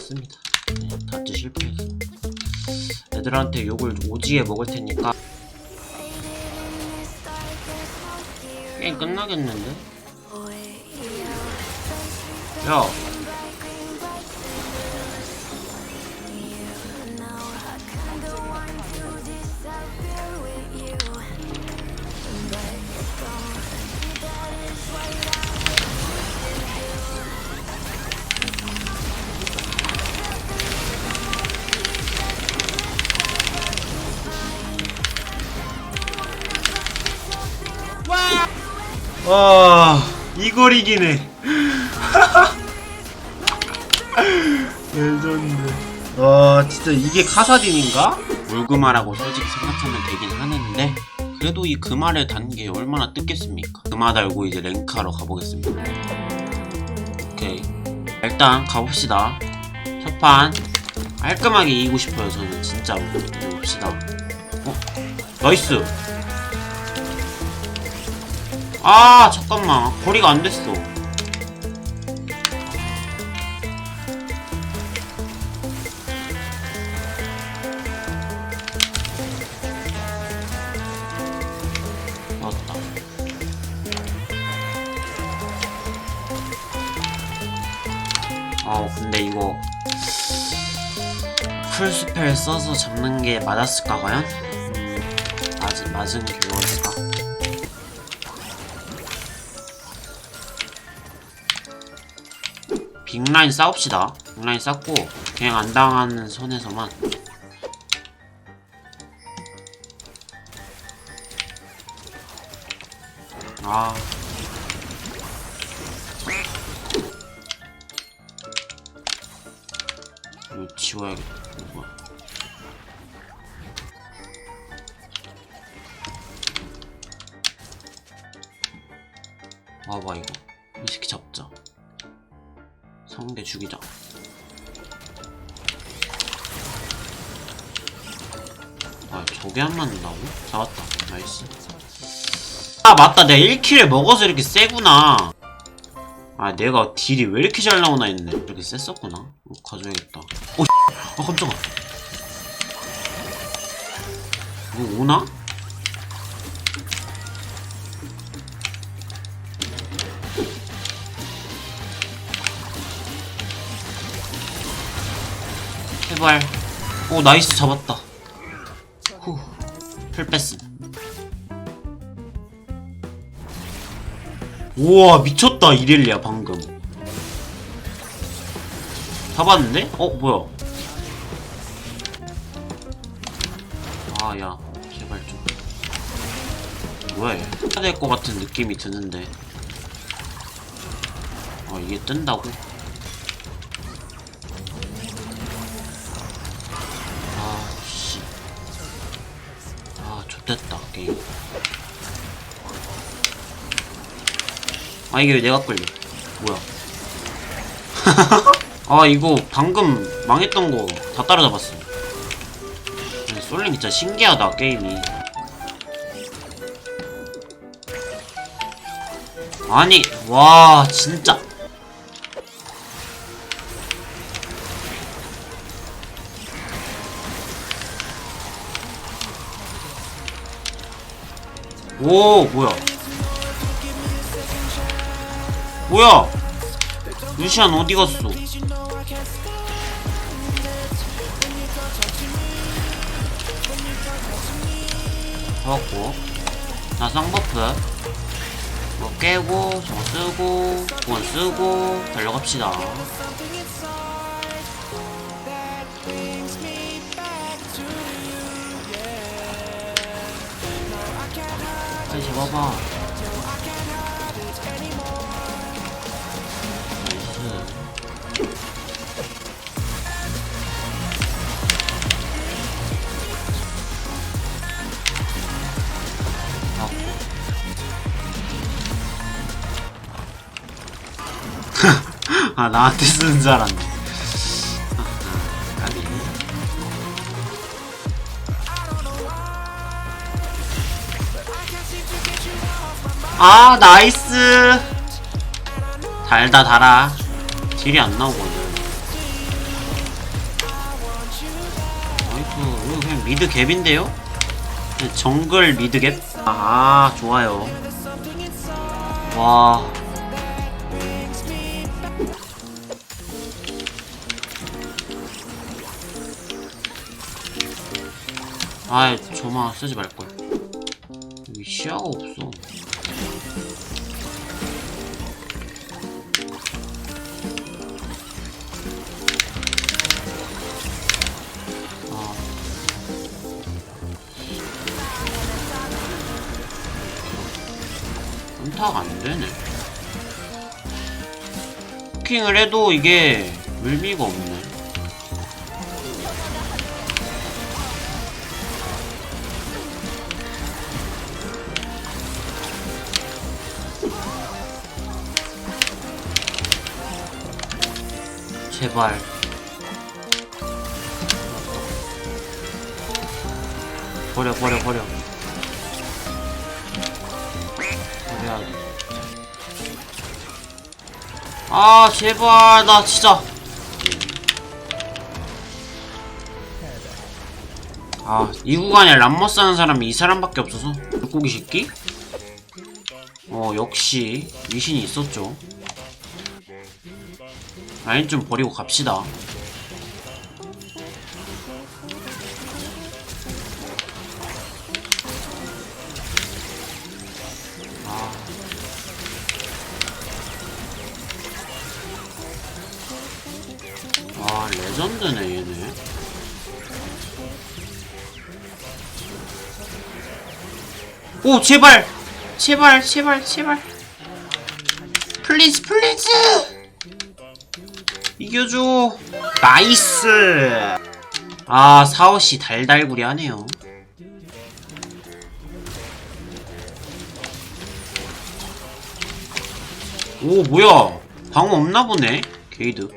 씁니다. 네, 다트 실패해서. 애들한테 욕을 오지게 먹을 테니까. 게임 끝나겠는데? 야. 와 이걸 이기네. 레전드. 와 진짜 이게 카사딘인가? 울그마라고 솔직히 생각하면 되긴 하는데 그래도 이 금화를 단게 얼마나 뜯겠습니까? 금화 달고 이제 랭크하러 가보겠습니다. 오케이. 일단 가봅시다. 첫판. 깔끔하게 이기고 싶어요 저는. 진짜로. 봅시다. 어? 나이스 아 잠깐만 거리가 안 됐어 맞다 아 근데 이거 풀스펠 써서 잡는 게 맞았을까 과연? 음, 맞은, 맞은 결과일까? 빅라인 싸웁시다. 빅라인 쌓고 그냥 안 당하는 선에서만. 아. 이거 지워야겠다. 뭐야. 와봐 이거. 성대 죽이자. 아, 저게 안 맞는다고? 잡았다. 나이스. 아, 맞다. 내가 1킬을 먹어서 이렇게 세구나. 아, 내가 딜이 왜 이렇게 잘 나오나 했네. 이렇게 셌었구나. 어, 가져야겠다. 어, 아, 깜짝아. 이거 오나? 제발. 오, 나이스 잡았다. 후. 풀 뺐음. 우와, 미쳤다, 이렐리아, 방금. 잡았는데? 어, 뭐야. 아, 야. 제발 좀. 뭐야, 얘. 해야 될 것 같은 느낌이 드는데. 아, 이게 뜬다고? 아, 이게 왜 내가 끌려? 뭐야. 아, 이거 방금 망했던 거 다 따라잡았어. 네, 솔링 진짜 신기하다, 게임이. 아니, 와, 진짜. 오 뭐야 뭐야? 루시안 어디 갔어? 잡았고. 나 쌍버프. 뭐 깨고 저 쓰고 돈 쓰고 달려갑시다. 빨리 잡아봐 아 나한테 쓰는 줄 알았네 아, 나이스 달다 달아 딜이 안 나오거든 어, 이거 그냥 미드 갭인데요? 그냥 정글 미드 갭? 아, 좋아요. 와. 아, 저만 쓰지 말걸. 여기 시야가 없어. 아. 연타가 안 되네. 쿠킹을 해도 이게 의미가 없네. 제발. 버려, 버려, 버려. 버려야 돼. 아, 제발, 나 진짜. 아, 이 구간에 람머스 하는 사람이 이 사람밖에 없어서. 물고기 새끼? 어, 역시, 미신이 있었죠. 라인 좀 버리고 갑시다. 아. 아, 레전드네, 얘네. 오, 제발! 제발, 제발, 제발. 플리즈, 플리즈! 이겨줘. 나이스. 아, 사오씨 달달구리 하네요. 오, 뭐야. 방어 없나 보네. 게이드.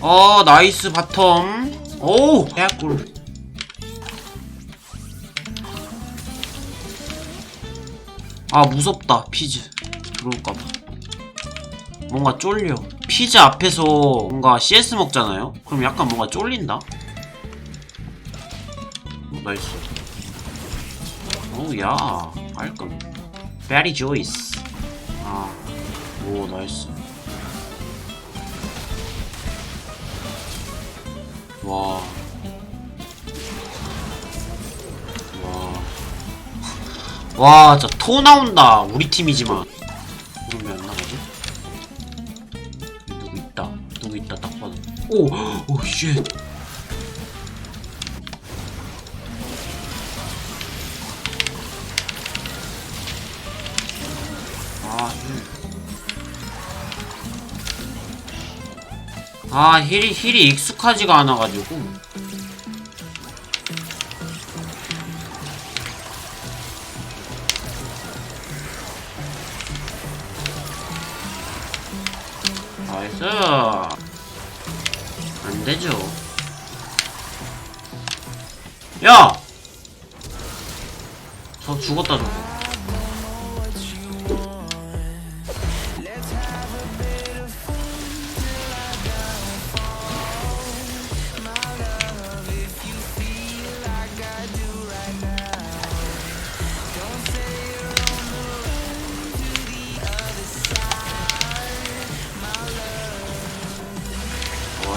어, 나이스 바텀. 오, 해약골. 아 무섭다 피즈. 들어올까봐. 뭔가 쫄려. 피즈 앞에서 뭔가 CS 먹잖아요? 그럼 약간 뭔가 쫄린다? 어, 나이스. 오야 깔끔. 베리 조이스 아오 나이스. 와 와. 와, 진짜 토 나온다. 우리 팀이지만. 그럼 왜안 나가지? 누구 있다. 누구 있다. 딱 봐도. 오, 오, 쉣. 아, 힐. 아, 힐이, 힐이 익숙하지가 않아가지고. 야! 저 죽었다 저거.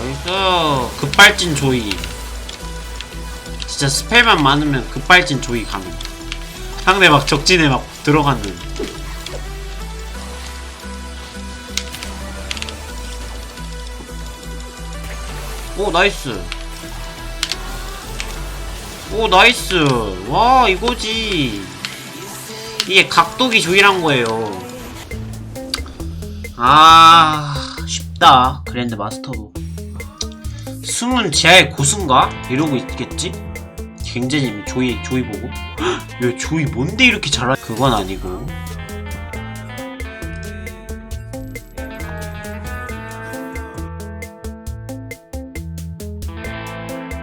나이스! 급발진 조이 진짜 스펠만 많으면 급발진 조이 가능 상대 막 적진에 막 들어가는. 오 나이스. 오 나이스. 와 이거지. 이게 각도기 조이란 거예요. 아 쉽다. 그랜드 마스터도. 숨은 지하의 고수인가? 이러고 있겠지? 갱제님이 조이 조이 보고? 헉, 야 조이 뭔데 이렇게 잘하 그건 아니고